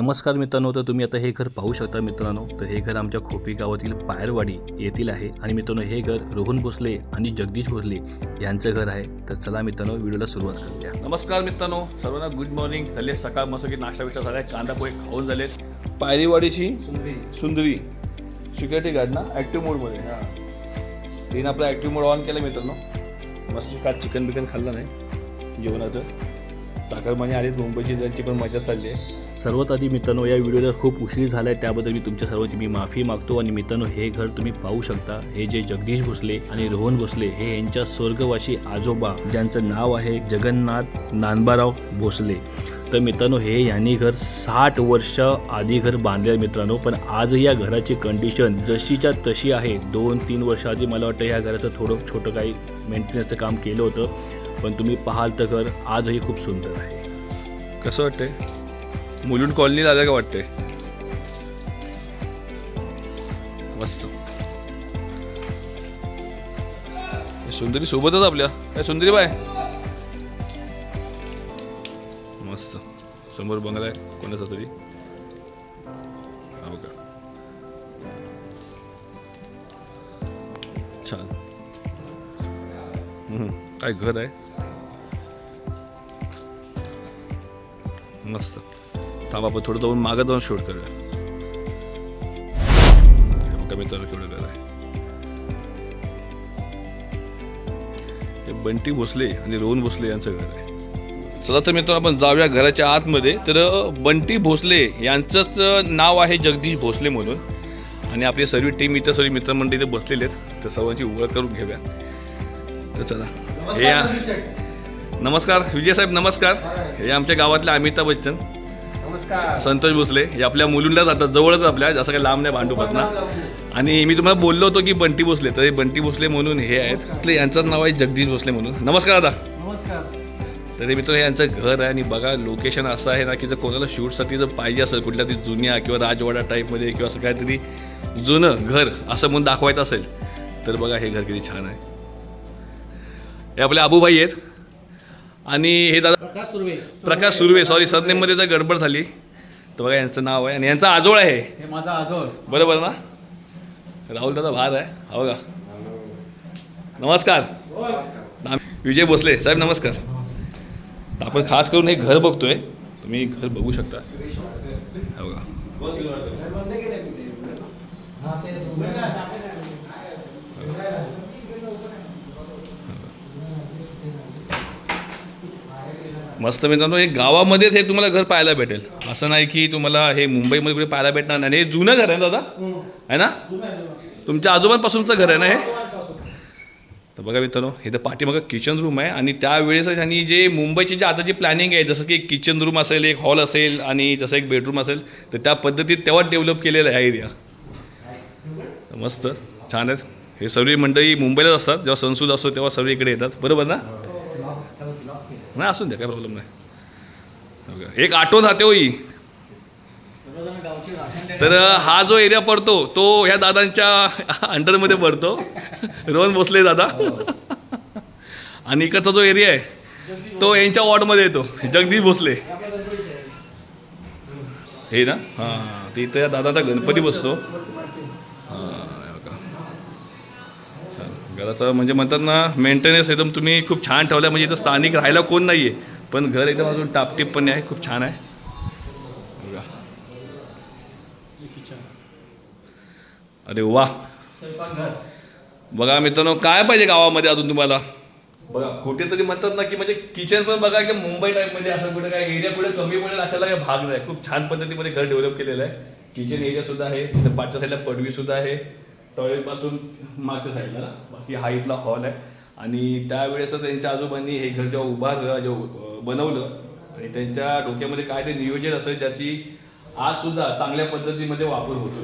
नमस्कार मित्रांनो तर तुम्ही आता हे घर पाहू शकता मित्रांनो. तर हे घर आमच्या खोपी गावातील पायरवाडी येथील आहे. आणि मित्रांनो हे घर रोहन भोसले आणि जगदीश भोसले यांचं घर आहे. तर चला मित्रांनो व्हिडिओला सुरुवात करूया. नमस्कार मित्रांनो सर्वांना गुड मॉर्निंग झाले सकाळ मस्त की नाश्ता बिष्टा झाला कांदा पोहे खाऊन झालेत. पायरीवाडीची सुंदरी. सिक्युरिटी गार्ड ना ॲक्टिव्ह मोडमध्ये तिने आपला ॲक्टिव्ह मोड ऑन केला मित्रांनो. मस्त काल चिकन बिकन खाल्लं नाही जेवणाचं. चाकरमाने आलीत मुंबईची त्यांची पण मजा चालली आहे. सर्वात आधी मित्रांनो या व्हिडिओला खूप उशीर झाला आहे त्याबद्दल मी तुमच्या सर्वांची मी माफी मागतो. आणि मित्रांनो हे घर तुम्ही पाहू शकता. हे जे जगदीश भोसले आणि रोहन भोसले हे यांच्या स्वर्गवासी आजोबा ज्यांचं नाव आहे जगन्नाथ नानबाराव भोसले. तर मित्रांनो हे यांनी घर साठ वर्ष आधी घर बांधले मित्रांनो. पण आज या घराची कंडिशन जशीच्या तशी आहे. दोन तीन वर्ष आधी मला वाटतं या घराचं थोडं छोटं काही मेंटेनन्सचं काम केलं होतं. पण तुम्ही पाहाल तर घर आजही खूप सुंदर आहे. कसं वाटतंय? मुलुंड कॉलनीला आलं का वाटतंय? मस्त. सुंदरी सोबतच आपल्या. काय सुंदरी बाय. मस्त. समोर बंगला आहे. कोणाचा तरी? हो का छान. काय घर आहे? मस्त. थांब आपण थोडं जाऊन मागं जाऊन शूट करूया. आहे. हे बंटी भोसले आणि रोहन भोसले यांचं घर आहे. चला तर मित्रांनो आपण जाऊया घराच्या आतमध्ये. तर बंटी भोसले यांचंच नाव आहे जगदीश भोसले म्हणून. आणि आपली सर्व टीम इथं सर्व मित्रमंडळी इथे बसलेले आहेत. तर सर्वांची ओळख करून घेऊया. तर चला. हे या- नमस्कार. विजय साहेब नमस्कार. हे आमच्या गावातले अमिताभ बच्चन. संतोष भोसले. हे आपल्या मुलुंडला जातात जवळच आपल्या जसं काही लांब नाही भांडूपासून आणि मी तुम्हाला बोललो होतो की बंटी भोसले तर हे बंटी भोसले म्हणून हे आहेत. यांचंच नाव आहे जगदीश भोसले म्हणून. नमस्कार दादा. नमस्कार. तर हे मित्र हे यांचं घर आहे आणि बघा लोकेशन असं आहे ना की जर कोणाला शूटसाठी जर पाहिजे असेल कुठल्या तरी जुन्या किंवा राजवाडा टाईपमध्ये किंवा असं काहीतरी जुनं घर असं म्हणून दाखवायचं असेल तर बघा हे घर किती छान आहे. हे आपले आबूभाई आहेत. आणि हे दादा प्रकाश सुर्वे. प्रकाश सुर्वे सॉरी सरनेममध्ये जर गडबड झाली. तर बघा यांचं नाव आहे आणि यांचा आजोळ आहे. हे माझा आजोळ. बरोबर ना? राहुल दादा भार आहे. हो का नमस्कार. विजय भोसले. साहेब नमस्कार. तर आपण खास करून हे घर बघतोय. तुम्ही घर बघू शकता. हो का मस्त मित्रांनो हे गावामध्येच हे तुम्हाला घर पाहायला भेटेल. असं नाही की तुम्हाला हे मुंबईमध्ये कुठे पाहायला भेटणार नाही. आणि हे जुनं घर आहे ना दादा? आहे ना? तुमच्या आजोबांपासूनचं घर आहे ना हे? तर बघा मित्रांनो हे तर पाठीमागं किचन रूम आहे. आणि त्यावेळेस आणि जे मुंबईची जे आता जी प्लॅनिंग आहे जसं की एक किचन रूम असेल एक हॉल असेल आणि जसं एक बेडरूम असेल तर त्या पद्धतीत तेव्हा डेव्हलप केलेला आहे एरिया मस्त. छान आहेत. हे सर्व मंडळी मुंबईलाच असतात. जेव्हा सणसूद असतो तेव्हा सर्व इकडे येतात. बरोबर ना? नाही असून द्या काय प्रॉब्लेम नाही. हो? एक आठवण राहते होई तर हा जो एरिया पडतो तो ह्या दादांच्या अंडरमध्ये पडतो. रोहन भोसले दादा. आणि इकडचा जो एरिया आहे तो यांच्या वॉर्डमध्ये येतो. जगदीश भोसले. हे ना? हां ते इथं या दादाचा गणपती बसतो. हां, हे. घराचं म्हणजे म्हणतात ना मेंटेनन्स एकदम तुम्ही खूप छान ठेवलं म्हणजे इथं स्थानिक राहायला कोण नाही आहे पण घर एकदम अजून टापटीपणे आहे खूप छान आहे. बघा. अरे वा. बघा मित्रांनो काय पाहिजे गावामध्ये अजून तुम्हाला? बघा कुठेतरी म्हणतात ना की म्हणजे किचन पण बघा की मुंबई टाईपमध्ये असं कुठे काय एरिया कुठे कमी पडेल अशाला काही भाग नाही. खूप छान पद्धतीमध्ये घर डेव्हलप केलेलं आहे. किचन एरिया सुद्धा आहे तिथे पाचच्या साईडला पडवी सुद्धा आहे. टॉयलेट बाथरूम मागच्या साईडला बाकी हा इथला हॉल आहे. आणि त्यावेळेस त्यांच्या आजोबांनी हे घर जेव्हा उभारलं जेव्हा बनवलं आणि त्यांच्या डोक्यामध्ये काय ते नियोजन असेल ज्याची आज सुद्धा चांगल्या पद्धतीमध्ये वापर होतो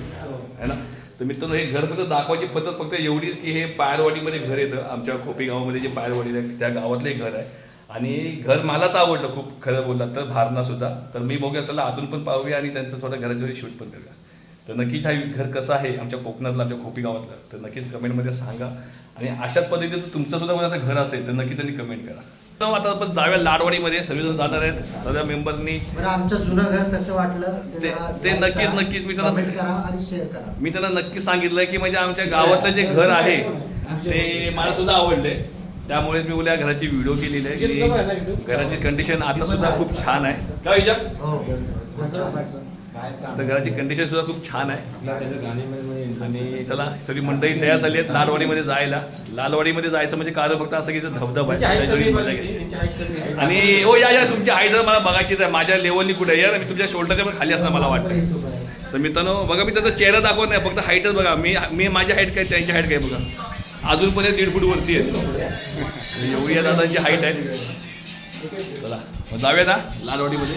है ना? तर मित्रांनो हे घर फक्त दाखवायची पद्धत फक्त एवढीच की हे पायरवाडीमध्ये घर येतं. आमच्या खोपी गावामध्ये जे पायरवाडी आहे त्या गावातलं एक घर आहे. आणि घर मलाच आवडलं खूप खरं बोललात तर भारणासुद्धा. तर मी बघूया चला अजून पण पाहूया आणि त्यांचं थोडं घराच्या शूट पण करूया. तर नक्कीच हा घर कसं आहे? आमच्या कोकणातलं आमच्या खोपी गावातलं. तर नक्कीच कमेंटमध्ये सांगा. आणि अशाच पद्धतीचं तुमचं सुद्धा कोणाचं घर असेल तर नक्की त्यांनी कमेंट करा. आता आपण जाऊया लाडवाडीमध्ये. सगळेजण जाणार आहेत. सगळ्या मेंबरनी बरं आमचं जुनं घर कसं वाटलं? ते- जरा ते like नक्कीच- करा, नक्कीच मी त्यांना- करा आणि शेअर करा. मी त्यांना नक्की सांगितलंय की म्हणजे आमच्या गावातलं जे घर आहे ते मला सुद्धा आवडले त्यामुळे मी उद्या घराची व्हिडिओ केलेली आहे की घराची कंडिशन आता सुद्धा खूप छान आहे. काय विचार हो तर घराची कंडिशन सुद्धा खूप छान आहे. आणि चला सगळी मंडळी तयार झाली आहेत. लालवाडीमध्ये जायला. लालवाडीमध्ये जायचं म्हणजे कारण फक्त असं की धबधबा आहे. आणि हो या या तुमची हाईट जर मला बघायची आहे माझ्या लेवलनी कुठे आहे? यार मी तुमच्या शोल्डरच्या पण खाली असणार मला वाटतं. तर मित्रांनो बघा मी त्याचा चेहरा दाखवत नाही. फक्त हाईटच बघा. मी मी माझी हाईट काय त्यांची हाईट काय बघा. अजून पण दीड फूट वरती आहे एवढी या दादांची हाईट आहे चला जाऊया ना लालवाडीमध्ये.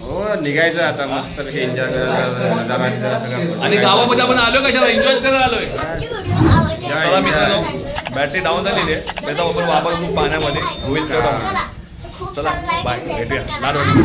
हो निघायचं आता मस्त एन्जॉय करायचं आणि गावामध्ये आपण आलो कशाला? एन्जॉय करायला आलोय. चला चला मित्रांनो बॅटरी डाऊन झालेली आहे. त्याचा वापर वापर खूप पाण्यामध्ये. होईल तेवढा. होईल. चला बाय भेटूया. लाडवाडी